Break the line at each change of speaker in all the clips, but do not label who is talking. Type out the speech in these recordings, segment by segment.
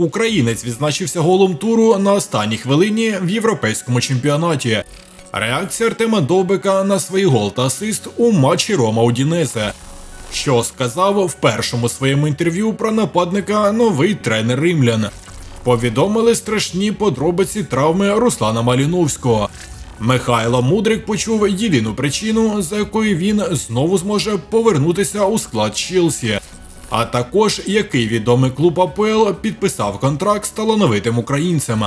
Українець відзначився голом туру на останній хвилині в європейському чемпіонаті. Реакція Артема Довбика на свій гол та асист у матчі Рома Удінезе. Що сказав в першому своєму інтерв'ю про нападника новий тренер римлян. Повідомили страшні подробиці травми Руслана Маліновського. Михайло Мудрик почув єдину причину, за якою він знову зможе повернутися у склад Челсі. А також який відомий клуб АПЛ підписав контракт з талановитим українцем.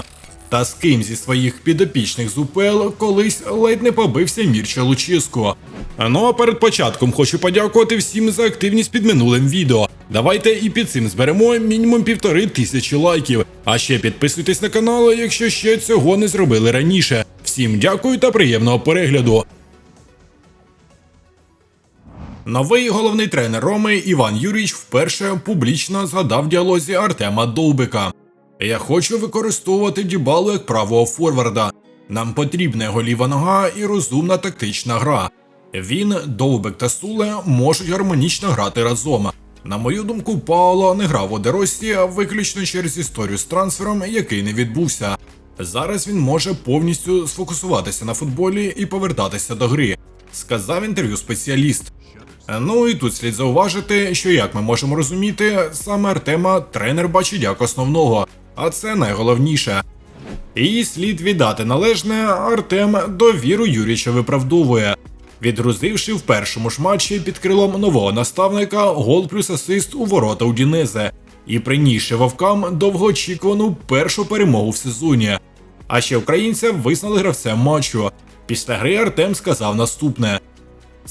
Та з ким зі своїх підопічних з УПЛ колись ледь не побився Мірча Луческо. Ну а перед початком хочу подякувати всім за активність під минулим відео. Давайте і під цим зберемо мінімум півтори тисячі лайків. А ще підписуйтесь на канал, якщо ще цього не зробили раніше. Всім дякую та приємного перегляду. Новий головний тренер Роми Іван Юрійович вперше публічно згадав діалозі Артема Довбика. Я хочу використовувати Дібалу як правого форварда. Нам потрібна його нога і розумна тактична гра. Він, Довбик та Суле можуть гармонічно грати разом. На мою думку, Пауло не грав у Деросі виключно через історію з трансфером, який не відбувся. Зараз він може повністю сфокусуватися на футболі і повертатися до гри, сказав інтерв'ю спеціаліст. Ну і тут слід зауважити, що як ми можемо розуміти, саме Артема тренер бачить як основного, а це найголовніше. І слід віддати належне, Артем довіру Юріча виправдовує. Відгрузивши в першому ж матчі під крилом нового наставника гол плюс асист у ворота Удінезе і принісши вовкам довгоочікувану першу перемогу в сезоні. А ще українця визнали гравцем матчу. Після гри Артем сказав наступне: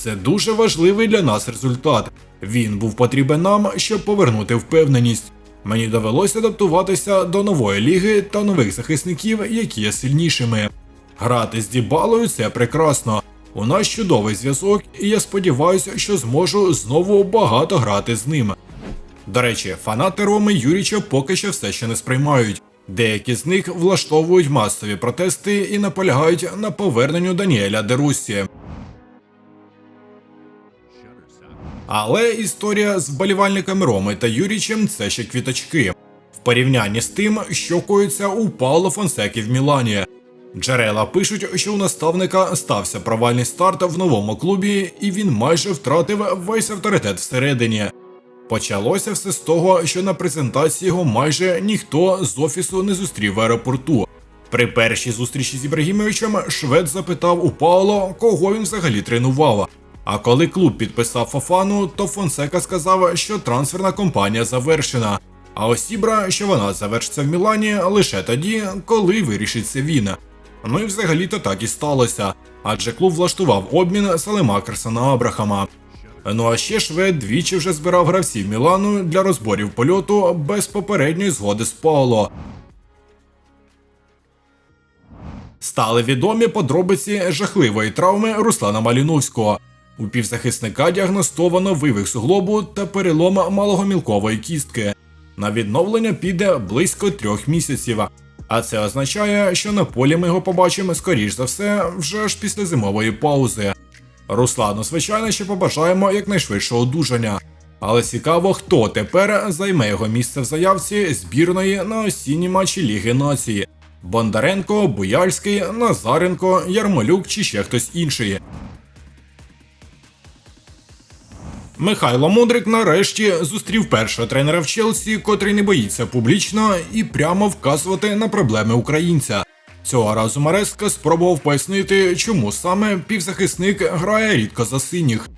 це дуже важливий для нас результат. Він був потрібен нам, щоб повернути впевненість. Мені довелося адаптуватися до нової ліги та нових захисників, які є сильнішими. Грати з Дібалою це прекрасно. У нас чудовий зв'язок, і я сподіваюся, що зможу знову багато грати з ним. До речі, фанати Роми Юріча поки що все ще не сприймають. Деякі з них влаштовують масові протести і наполягають на поверненню Даніеля Дерусі. Але історія з вболівальниками Роми та Юрічем це ще квіточки. В порівнянні з тим, що коїться у Пауло Фонсекі в Мілані. Джерела пишуть, що у наставника стався провальний старт в новому клубі, і він майже втратив весь авторитет всередині. Почалося все з того, що на презентації його майже ніхто з офісу не зустрів в аеропорту. При першій зустрічі з Ібрагімовичем швед запитав у Пауло, кого він взагалі тренував. А коли клуб підписав Фофану, то Фонсека сказав, що трансферна кампанія завершена. А ось Ібра, що вона завершиться в Мілані лише тоді, коли вирішиться він. Ну і взагалі-то так і сталося, адже клуб влаштував обмін Салемакерса на Абрахама. Ну а ще швед двічі вже збирав гравців Мілану для розборів польоту без попередньої згоди з Пауло. Стали відомі подробиці жахливої травми Руслана Маліновського. У півзахисника діагностовано вивих суглобу та перелом малогомілкової кістки. На відновлення піде близько трьох місяців. А це означає, що на полі ми його побачимо скоріш за все вже ж після зимової паузи. Руслану, звичайно, ще побажаємо якнайшвидшого одужання. Але цікаво, хто тепер займе його місце в заявці збірної на осінні матчі Ліги Нації: Бондаренко, Буяльський, Назаренко, Ярмолюк чи ще хтось інший. Михайло Мудрик нарешті зустрів першого тренера в Челсі, котрий не боїться публічно і прямо вказувати на проблеми українця. Цього разу Мареска спробував пояснити, чому саме півзахисник грає рідко за синіх.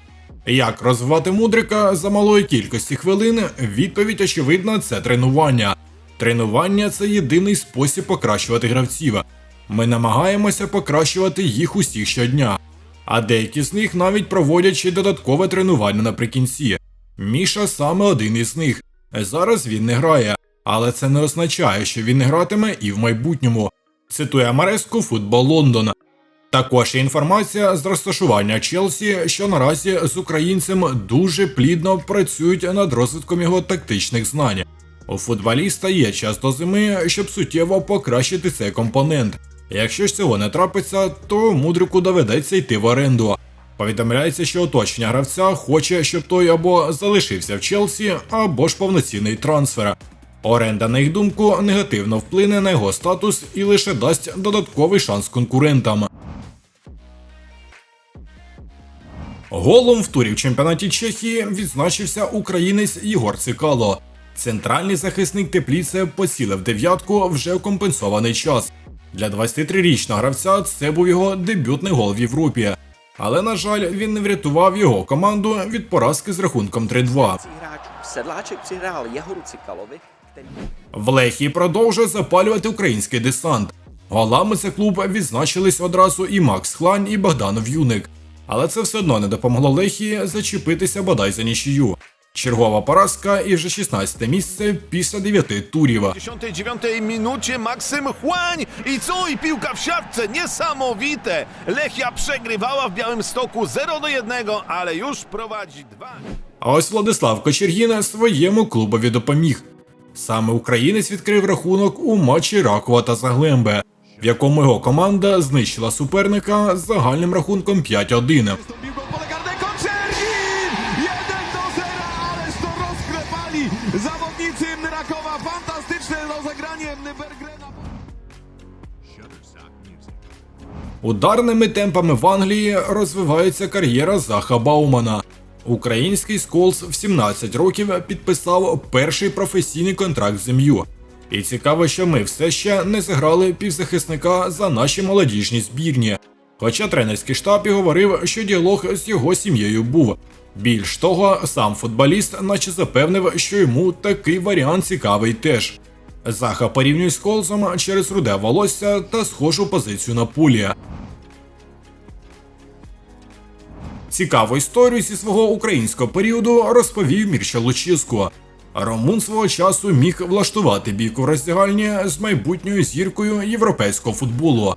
Як розвивати мудрика за малої кількості хвилин? Відповідь очевидна це тренування. Тренування це єдиний спосіб покращувати гравців. Ми намагаємося покращувати їх усіх щодня. А деякі з них навіть проводять ще додаткове тренування наприкінці. Міша саме один із них. Зараз він не грає, але це не означає, що він не гратиме і в майбутньому. Цитує Мареску Футбол Лондон. Також є інформація з розташування Челсі, що наразі з українцем дуже плідно працюють над розвитком його тактичних знань. У футболіста є час до зими, щоб суттєво покращити цей компонент. Якщо ж цього не трапиться, то мудрику доведеться йти в оренду. Повідомляється, що оточення гравця хоче, щоб той або залишився в Челсі, або ж повноцінний трансфер. Оренда, на їх думку, негативно вплине на його статус і лише дасть додатковий шанс конкурентам. Голом в турі в чемпіонаті Чехії відзначився українець Єгор Цикало. Центральний захисник тепліце поцілив дев'ятку вже в компенсований час. Для 23-річного гравця це був його дебютний гол в Європі. Але, на жаль, він не врятував його команду від поразки з рахунком 3-2.
hráčů. Sedláček přihrál Jehoru Cikalovi, který
В Лехії продовжує запалювати український десант. Голами за клуб відзначились одразу і Макс Хлань, і Богданов Юник. Але це все одно не допомогло Лехії зачепитися бодай за нічию. Чергова поразка і вже 16 місце після 9 турів.
59 minucie Maksym Chłań i co? I piłka w siatce, niesamowite! Lechia przegrywała w Białymstoku 0 do 1, ale już prowadzi 2.
А ось Владислав Кочергін своєму клубові допоміг. Саме українець відкрив рахунок у матчі Ракова та Заглембе, в якому його команда знищила суперника з загальним рахунком 5-1. Ударними темпами в Англії розвивається кар'єра Заха Баумана. Український Сколс в 17 років підписав перший професійний контракт з МЮ. І цікаво, що ми все ще не зіграли півзахисника за наші молодіжні збірні. Хоча тренерський штаб і говорив, що діалог з його сім'єю був. Більш того, сам футболіст наче запевнив, що йому такий варіант цікавий теж. Заха порівнює з Колзом через руде волосся та схожу позицію на полі. Цікаву історію зі свого українського періоду розповів Мірча Лучиско. Ромун свого часу міг влаштувати бійку в роздягальні з майбутньою зіркою європейського футболу.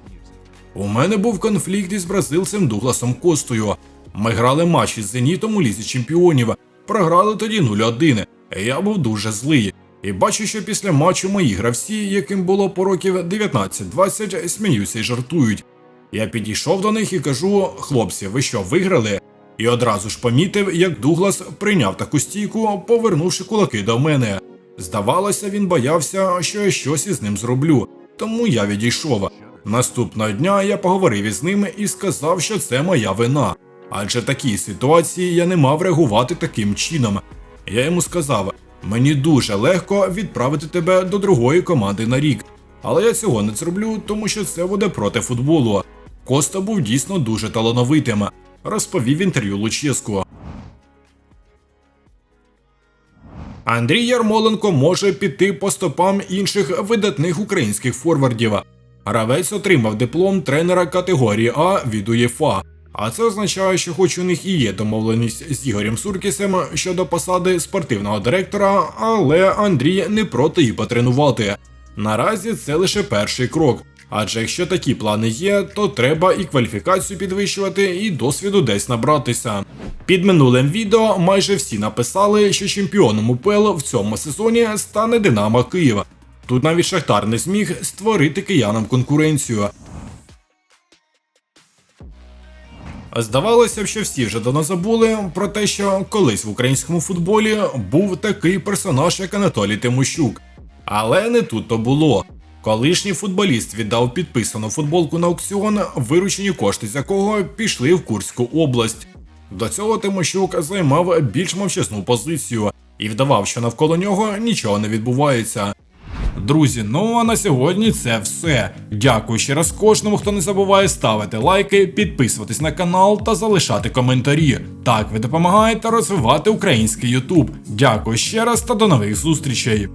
У мене був конфлікт із бразильцем Дугласом Костою. Ми грали матч із Зенітом у лізі чемпіонів, програли тоді 0-1. Я був дуже злий. І бачу, що після матчу мої гравці, яким було по років 19-20, сміються і жартують. Я підійшов до них і кажу: хлопці, ви що, виграли? І одразу ж помітив, як Дуглас прийняв таку стійку, повернувши кулаки до мене. Здавалося, він боявся, що я щось із ним зроблю, тому я відійшов. Наступного дня я поговорив із ним і сказав, що це моя вина. Адже такій ситуації я не мав реагувати таким чином. Я йому сказав: мені дуже легко відправити тебе до другої команди на рік, але я цього не зроблю, тому що це буде проти футболу. Коста був дійсно дуже талановитим, розповів інтерв'ю Луческу. Андрій Ярмоленко може піти по стопам інших видатних українських форвардів. Гравець отримав диплом тренера категорії А від УЄФА. А це означає, що хоч у них і є домовленість з Ігорем Суркісем щодо посади спортивного директора, але Андрій не проти її потренувати. Наразі це лише перший крок. Адже якщо такі плани є, то треба і кваліфікацію підвищувати, і досвіду десь набратися. Під минулим відео майже всі написали, що чемпіоном УПЛ в цьому сезоні стане Динамо Київ. Тут навіть Шахтар не зміг створити киянам конкуренцію. Здавалося б, що всі вже давно забули про те, що колись в українському футболі був такий персонаж, як Анатолій Тимощук. Але не тут то було. Колишній футболіст віддав підписану футболку на аукціон, виручені кошти з якого пішли в Курську область. До цього Тимощук займав більш мовчазну позицію і вдавав, що навколо нього нічого не відбувається. Друзі, ну а на сьогодні це все. Дякую ще раз кожному, хто не забуває ставити лайки, підписуватись на канал та залишати коментарі. Так ви допомагаєте розвивати український Ютуб. Дякую ще раз та до нових зустрічей.